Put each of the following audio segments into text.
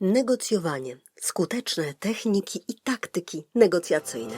Negocjowanie. Skuteczne techniki i taktyki negocjacyjne.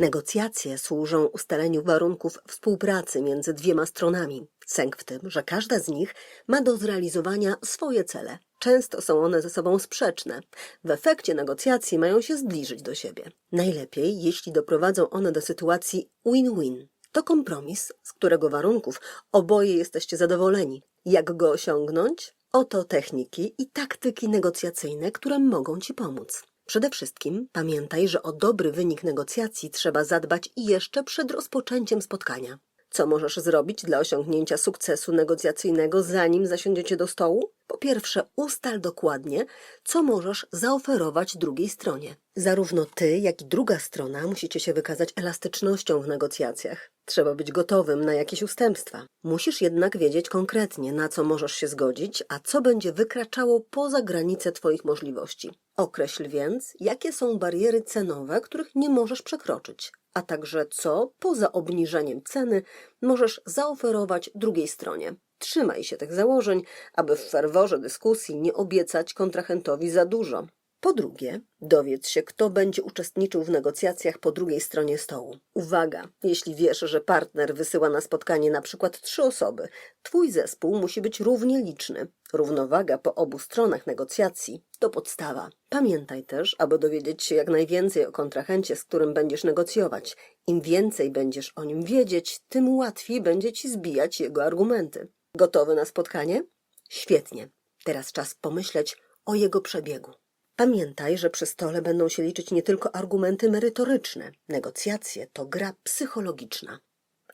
Negocjacje służą ustaleniu warunków współpracy między dwiema stronami. Sęk w tym, że każda z nich ma do zrealizowania swoje cele. Często są one ze sobą sprzeczne. W efekcie negocjacji mają się zbliżyć do siebie. Najlepiej, jeśli doprowadzą one do sytuacji win-win. To kompromis, z którego warunków oboje jesteście zadowoleni. Jak go osiągnąć? Oto techniki i taktyki negocjacyjne, które mogą Ci pomóc. Przede wszystkim pamiętaj, że o dobry wynik negocjacji trzeba zadbać jeszcze przed rozpoczęciem spotkania. Co możesz zrobić dla osiągnięcia sukcesu negocjacyjnego, zanim zasiądziecie do stołu? Po pierwsze, ustal dokładnie, co możesz zaoferować drugiej stronie. Zarówno ty, jak i druga strona musicie się wykazać elastycznością w negocjacjach. Trzeba być gotowym na jakieś ustępstwa. Musisz jednak wiedzieć konkretnie, na co możesz się zgodzić, a co będzie wykraczało poza granice Twoich możliwości. Określ więc, jakie są bariery cenowe, których nie możesz przekroczyć, a także co, poza obniżeniem ceny, możesz zaoferować drugiej stronie. Trzymaj się tych założeń, aby w ferworze dyskusji nie obiecać kontrahentowi za dużo. Po drugie, dowiedz się, kto będzie uczestniczył w negocjacjach po drugiej stronie stołu. Uwaga, jeśli wiesz, że partner wysyła na spotkanie na przykład trzy osoby, twój zespół musi być równie liczny. Równowaga po obu stronach negocjacji to podstawa. Pamiętaj też, aby dowiedzieć się jak najwięcej o kontrahencie, z którym będziesz negocjować. Im więcej będziesz o nim wiedzieć, tym łatwiej będzie ci zbijać jego argumenty. Gotowy na spotkanie? Świetnie. Teraz czas pomyśleć o jego przebiegu. Pamiętaj, że przy stole będą się liczyć nie tylko argumenty merytoryczne. Negocjacje to gra psychologiczna.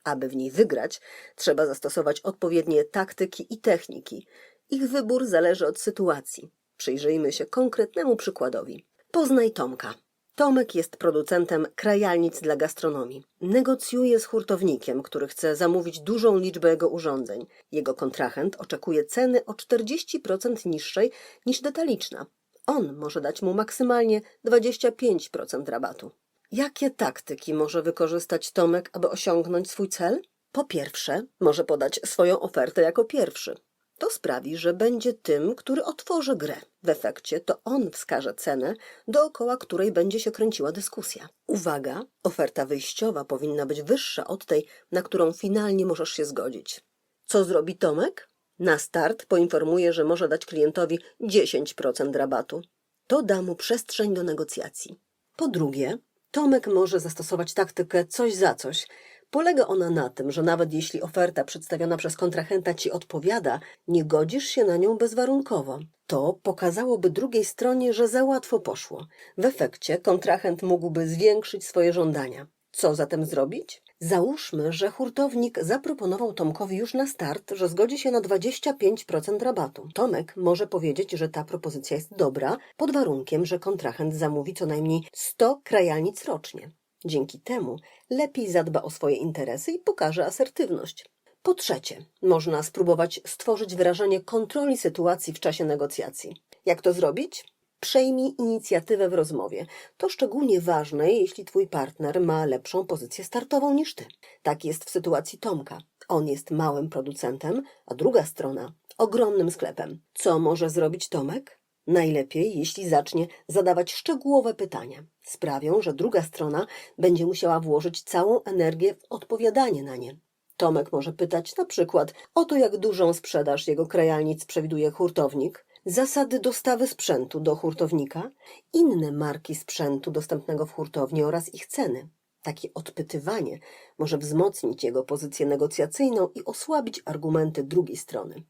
Aby w niej wygrać, trzeba zastosować odpowiednie taktyki i techniki. Ich wybór zależy od sytuacji. Przyjrzyjmy się konkretnemu przykładowi. Poznaj Tomka. Tomek jest producentem krajalnic dla gastronomii. Negocjuje z hurtownikiem, który chce zamówić dużą liczbę jego urządzeń. Jego kontrahent oczekuje ceny o 40% niższej niż detaliczna. On może dać mu maksymalnie 25% rabatu. Jakie taktyki może wykorzystać Tomek, aby osiągnąć swój cel? Po pierwsze, może podać swoją ofertę jako pierwszy. To sprawi, że będzie tym, który otworzy grę. W efekcie to on wskaże cenę, dookoła której będzie się kręciła dyskusja. Uwaga, oferta wyjściowa powinna być wyższa od tej, na którą finalnie możesz się zgodzić. Co zrobi Tomek? Na start poinformuje, że może dać klientowi 10% rabatu. To da mu przestrzeń do negocjacji. Po drugie, Tomek może zastosować taktykę coś za coś. Polega ona na tym, że nawet jeśli oferta przedstawiona przez kontrahenta ci odpowiada, nie godzisz się na nią bezwarunkowo. To pokazałoby drugiej stronie, że za łatwo poszło. W efekcie kontrahent mógłby zwiększyć swoje żądania. Co zatem zrobić? Załóżmy, że hurtownik zaproponował Tomkowi już na start, że zgodzi się na 25% rabatu. Tomek może powiedzieć, że ta propozycja jest dobra, pod warunkiem, że kontrahent zamówi co najmniej 100 krajalnic rocznie. Dzięki temu lepiej zadba o swoje interesy i pokaże asertywność. Po trzecie, można spróbować stworzyć wrażenie kontroli sytuacji w czasie negocjacji. Jak to zrobić? Przejmij inicjatywę w rozmowie. To szczególnie ważne, jeśli twój partner ma lepszą pozycję startową niż ty. Tak jest w sytuacji Tomka. On jest małym producentem, a druga strona ogromnym sklepem. Co może zrobić Tomek? Najlepiej, jeśli zacznie zadawać szczegółowe pytania. Sprawią, że druga strona będzie musiała włożyć całą energię w odpowiadanie na nie. Tomek może pytać na przykład o to, jak dużą sprzedaż jego krajalnic przewiduje hurtownik, zasady dostawy sprzętu do hurtownika, inne marki sprzętu dostępnego w hurtowni oraz ich ceny. Takie odpytywanie może wzmocnić jego pozycję negocjacyjną i osłabić argumenty drugiej strony.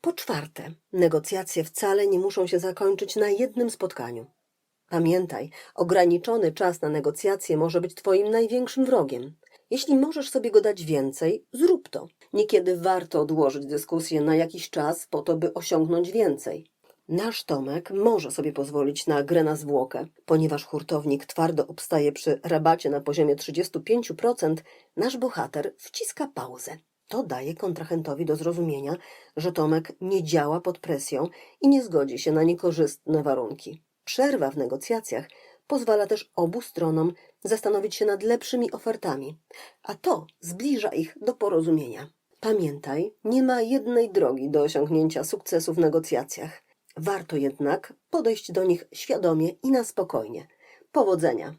Po czwarte, negocjacje wcale nie muszą się zakończyć na jednym spotkaniu. Pamiętaj, ograniczony czas na negocjacje może być Twoim największym wrogiem. Jeśli możesz sobie go dać więcej, zrób to. Niekiedy warto odłożyć dyskusję na jakiś czas po to, by osiągnąć więcej. Nasz Tomek może sobie pozwolić na grę na zwłokę. Ponieważ hurtownik twardo obstaje przy rabacie na poziomie 35%, nasz bohater wciska pauzę. To daje kontrahentowi do zrozumienia, że Tomek nie działa pod presją i nie zgodzi się na niekorzystne warunki. Przerwa w negocjacjach pozwala też obu stronom zastanowić się nad lepszymi ofertami, a to zbliża ich do porozumienia. Pamiętaj, nie ma jednej drogi do osiągnięcia sukcesu w negocjacjach. Warto jednak podejść do nich świadomie i na spokojnie. Powodzenia!